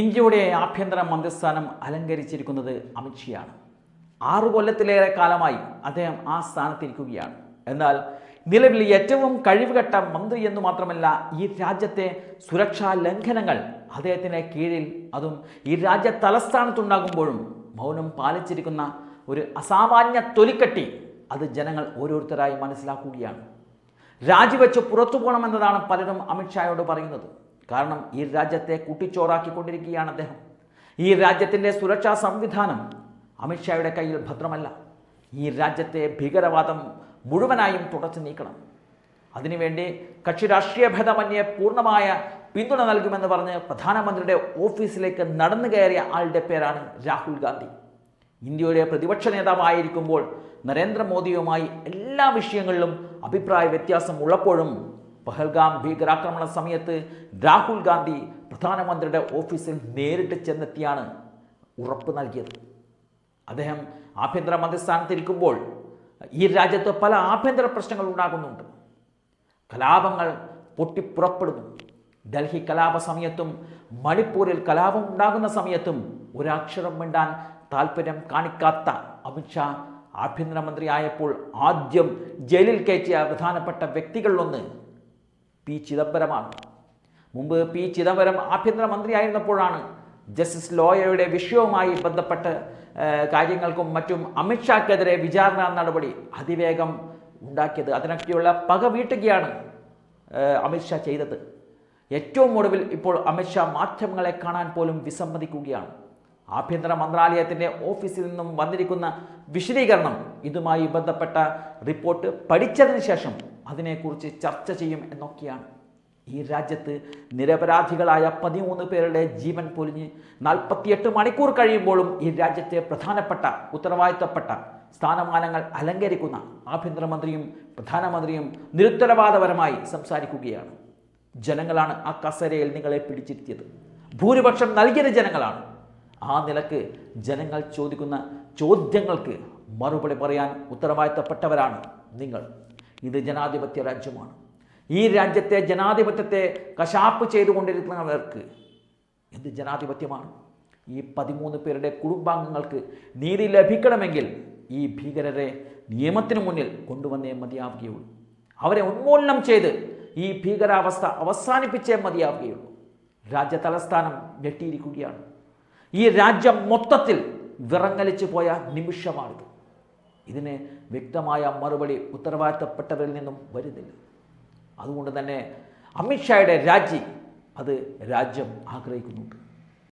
ഇന്ത്യയുടെ ആഭ്യന്തര മന്ത്രിസ്ഥാനം അലങ്കരിച്ചിരിക്കുന്നത് അമിത്ഷയാണ് ആറു കൊല്ലത്തിലേറെ കാലമായി അദ്ദേഹം ആ സ്ഥാനത്തിരിക്കുകയാണ്. എന്നാൽ നിലവിൽ ഏറ്റവും കഴിവുകെട്ട മന്ത്രി എന്ന് മാത്രമല്ല ഈ രാജ്യത്തെ സുരക്ഷാ ലംഘനങ്ങൾ അദ്ദേഹത്തിന് കീഴിൽ അതും ഈ രാജ്യ തലസ്ഥാനത്തുണ്ടാകുമ്പോഴും മൗനം പാലിച്ചിരിക്കുന്ന ഒരു അസാമാന്യ തൊലിക്കെട്ടി അത് ജനങ്ങൾ ഓരോരുത്തരായി മനസ്സിലാക്കുകയാണ്. രാജിവെച്ച് പുറത്തു പോകണമെന്നതാണ് പലരും അമിത്ഷായോട് പറയുന്നത്. കാരണം ഈ രാജ്യത്തെ കൂട്ടിച്ചോറാക്കിക്കൊണ്ടിരിക്കുകയാണ് അദ്ദേഹം. ഈ രാജ്യത്തിന്റെ സുരക്ഷാ സംവിധാനം അമിത്ഷായുടെ കയ്യിൽ ഭദ്രമല്ല. ഈ രാജ്യത്തെ ഭീകരവാദം മുഴുവനായും തുടച്ചു നീക്കണം. അതിനുവേണ്ടി കക്ഷി രാഷ്ട്രീയ ഭേദമന്യേ പൂർണമായ പിന്തുണ നൽകുമെന്ന് പറഞ്ഞ് പ്രധാനമന്ത്രിയുടെ ഓഫീസിലേക്ക് നടന്നു കയറിയ ആളുടെ പേരാണ് രാഹുൽ ഗാന്ധി. ഇന്ത്യയുടെ പ്രതിപക്ഷ നേതാവായിരിക്കുമ്പോൾ നരേന്ദ്രമോദിയുമായി എല്ലാ വിഷയങ്ങളിലും അഭിപ്രായ വ്യത്യാസം ഉള്ളപ്പോഴും പഹൽഗാം ഭീകരാക്രമണ സമയത്ത് രാഹുൽ ഗാന്ധി പ്രധാനമന്ത്രിയുടെ ഓഫീസിൽ നേരിട്ട് ചെന്നെത്തിയാണ് ഉറപ്പ് നൽകിയത്. അദ്ദേഹം ആഭ്യന്തര മന്ത്രിസ്ഥാനത്തിരിക്കുമ്പോൾ ഈ രാജ്യത്ത് പല ആഭ്യന്തര പ്രശ്നങ്ങൾ ഉണ്ടാകുന്നുണ്ട്. കലാപങ്ങൾ പൊട്ടിപ്പുറപ്പെടുന്നു. ഡൽഹി കലാപ സമയത്തും മണിപ്പൂരിൽ കലാപം ഉണ്ടാകുന്ന സമയത്തും ഒരക്ഷരം മിണ്ടാൻ താല്പര്യം കാണിക്കാത്ത അമിത്ഷാ ആഭ്യന്തരമന്ത്രിയായപ്പോൾ ആദ്യം ജയിലിൽ കയറ്റിയ പ്രധാനപ്പെട്ട വ്യക്തികളിലൊന്ന് പി ചിദംബരമാണ്. മുമ്പ് പി ചിദംബരം ആഭ്യന്തരമന്ത്രിയായിരുന്നപ്പോഴാണ് ജസ്റ്റിസ് ലോയയുടെ വിഷയവുമായി ബന്ധപ്പെട്ട് കാര്യങ്ങൾക്കും മറ്റും അമിത്ഷാക്കെതിരെ വിചാരണ നടപടി അതിവേഗം ഉണ്ടാക്കിയത്. അതിനൊക്കെയുള്ള പക വീട്ടുകയാണ് അമിത്ഷാ ചെയ്തത്. ഏറ്റവും ഒടുവിൽ ഇപ്പോൾ അമിത്ഷാ മാധ്യമങ്ങളെ കാണാൻ പോലും വിസമ്മതിക്കുകയാണ്. ആഭ്യന്തര മന്ത്രാലയത്തിന്റെ ഓഫീസിൽ നിന്നും വന്നിരിക്കുന്ന വിശദീകരണം ഇതുമായി ബന്ധപ്പെട്ട റിപ്പോർട്ട് പഠിച്ചതിന് ശേഷം അതിനെക്കുറിച്ച് ചർച്ച ചെയ്യും എന്നൊക്കെയാണ്. ഈ രാജ്യത്ത് നിരപരാധികളായ പതിമൂന്ന് പേരുടെ ജീവൻ പൊലിഞ്ഞ് നാൽപ്പത്തിയെട്ട് മണിക്കൂർ കഴിയുമ്പോഴും ഈ രാജ്യത്തെ പ്രധാനപ്പെട്ട ഉത്തരവാദിത്തപ്പെട്ട സ്ഥാനമാനങ്ങൾ അലങ്കരിക്കുന്ന ആഭ്യന്തരമന്ത്രിയും പ്രധാനമന്ത്രിയും നിരുത്തരവാദപരമായി സംസാരിക്കുകയാണ്. ജനങ്ങളാണ് ആ കസരയിൽ നിങ്ങളെ പിടിച്ചിരുത്തിയത്. ഭൂരിപക്ഷം നൽകിയത് ജനങ്ങളാണ്. ആ നിലയ്ക്ക് ജനങ്ങൾ ചോദിക്കുന്ന ചോദ്യങ്ങൾക്ക് മറുപടി പറയാൻ ഉത്തരവാദിത്തപ്പെട്ടവരാണ് നിങ്ങൾ. ഇത് ജനാധിപത്യ രാജ്യമാണ്. ഈ രാജ്യത്തെ ജനാധിപത്യത്തെ കശാപ്പ് ചെയ്തുകൊണ്ടിരിക്കുന്നവർക്ക് എന്ത് ജനാധിപത്യമാണ്? ഈ പതിമൂന്ന് പേരുടെ കുടുംബാംഗങ്ങൾക്ക് നീതി ലഭിക്കണമെങ്കിൽ ഈ ഭീകരരെ നിയമത്തിന് മുന്നിൽ കൊണ്ടുവന്നേ മതിയാവുകയുള്ളൂ. അവരെ ഉന്മൂലനം ചെയ്ത് ഈ ഭീകരാവസ്ഥ അവസാനിപ്പിച്ചേ മതിയാവുകയുള്ളൂ. രാജ്യ തലസ്ഥാനം ഞെട്ടിയിരിക്കുകയാണ്. ഈ രാജ്യം മൊത്തത്തിൽ വിറങ്ങലിച്ചു പോയ നിമിഷമാണിത്. ഇതിന് വ്യക്തമായ മറുപടി ഉത്തരവാദിത്തപ്പെട്ടവരിൽ നിന്നും വരുന്നില്ല. അതുകൊണ്ട് തന്നെ അമിത്ഷായുടെ രാജി അത് രാജ്യം ആഗ്രഹിക്കുന്നുണ്ട്.